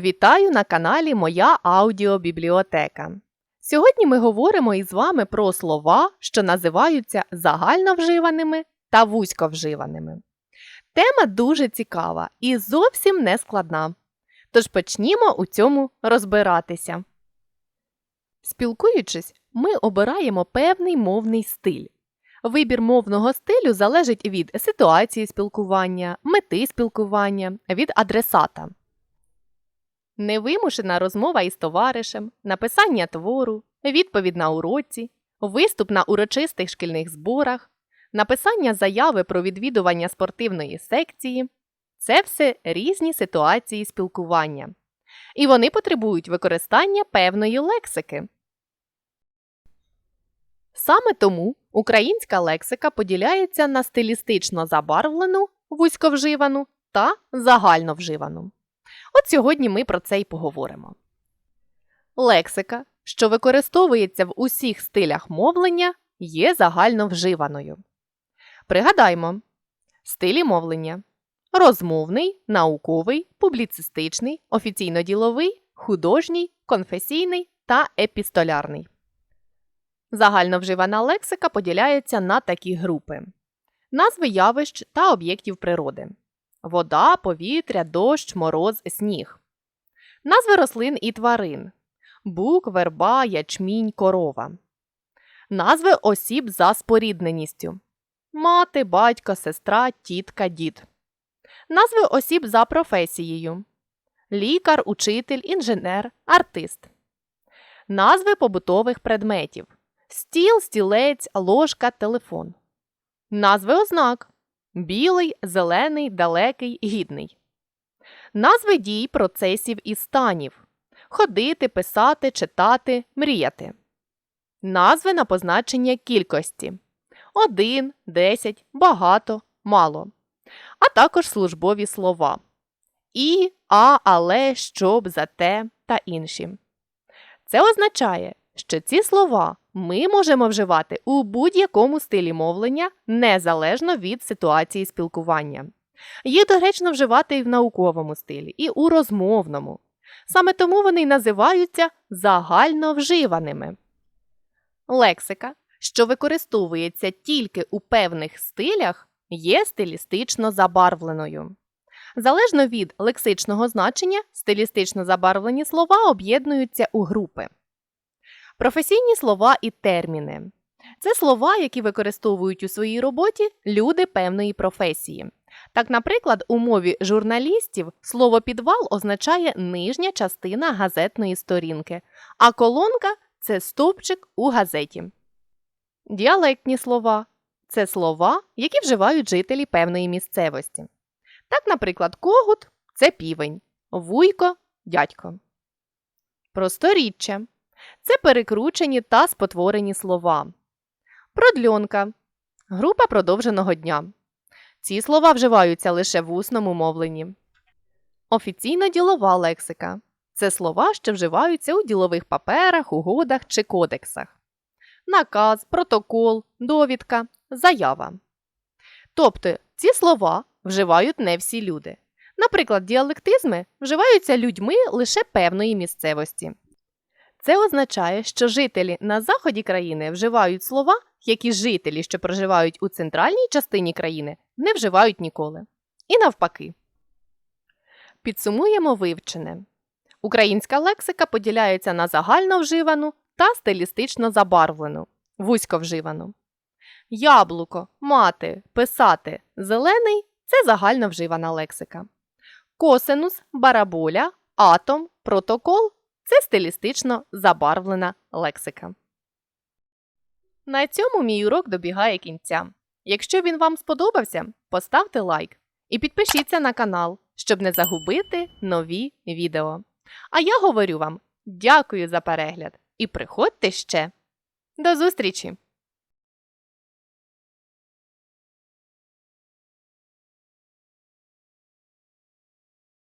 Вітаю на каналі Моя аудіобібліотека. Сьогодні ми говоримо із вами про слова, що називаються загальновживаними та вузьковживаними. Тема дуже цікава і зовсім не складна. Тож почнімо у цьому розбиратися. Спілкуючись, ми обираємо певний мовний стиль. Вибір мовного стилю залежить від ситуації спілкування, мети спілкування, від адресата. Невимушена розмова із товаришем, написання твору, відповідь на уроці, виступ на урочистих шкільних зборах, написання заяви про відвідування спортивної секції це все різні ситуації спілкування. І вони потребують використання певної лексики. Саме тому українська лексика поділяється на стилістично забарвлену, вузьковживану та загальновживану. От сьогодні ми про це й поговоримо. Лексика, що використовується в усіх стилях мовлення, є загальновживаною. Пригадаймо: стилі мовлення розмовний, науковий, публіцистичний, офіційно-діловий, художній, конфесійний та епістолярний. Загальновживана лексика поділяється на такі групи: назви явищ та об'єктів природи вода, повітря, дощ, мороз, сніг. Назви рослин і тварин бук, верба, ячмінь, корова. Назви осіб за спорідненістю мати, батько, сестра, тітка, дід. Назви осіб за професією лікар, учитель, інженер, артист. Назви побутових предметів стіл, стілець, ложка, телефон. Назви ознак білий, зелений, далекий, гідний. Назви дій, процесів і станів ходити, писати, читати, мріяти. Назви на позначення кількості один, десять, багато, мало. А також службові слова і, а, але, щоб, зате та інші. Це означає, що ці слова ми можемо вживати у будь-якому стилі мовлення незалежно від ситуації спілкування. Їх доречно вживати і в науковому стилі, і у розмовному. Саме тому вони й називаються загально вживаними. Лексика, що використовується тільки у певних стилях, є стилістично забарвленою. Залежно від лексичного значення, стилістично забарвлені слова об'єднуються у групи. Професійні слова і терміни це слова, які використовують у своїй роботі люди певної професії. Так, наприклад, у мові журналістів слово підвал означає нижня частина газетної сторінки, а колонка це стовпчик у газеті. Діалектні слова це слова, які вживають жителі певної місцевості. Так, наприклад, когут це півень, вуйко дядько. Просторіччя це перекручені та спотворені слова. Продльонка група продовженого дня. Ці слова вживаються лише в усному мовленні. Офіційно ділова лексика це слова, що вживаються у ділових паперах, угодах чи кодексах. Наказ, протокол, довідка, заява. Тобто ці слова вживають не всі люди. Наприклад, діалектизми вживаються людьми лише певної місцевості. Це означає, що жителі на заході країни вживають слова, які жителі, що проживають у центральній частині країни, не вживають ніколи. І навпаки. Підсумуємо вивчене. Українська лексика поділяється на загально вживану та стилістично забарвлену, вузько вживану. Яблуко, мати, писати, зелений це загально вживана лексика. Косинус, бараболя, атом, протокол це стилістично забарвлена лексика. На цьому мій урок добігає кінця. Якщо він вам сподобався, поставте лайк і підпишіться на канал, щоб не загубити нові відео. А я говорю вам дякую за перегляд і приходьте ще. До зустрічі!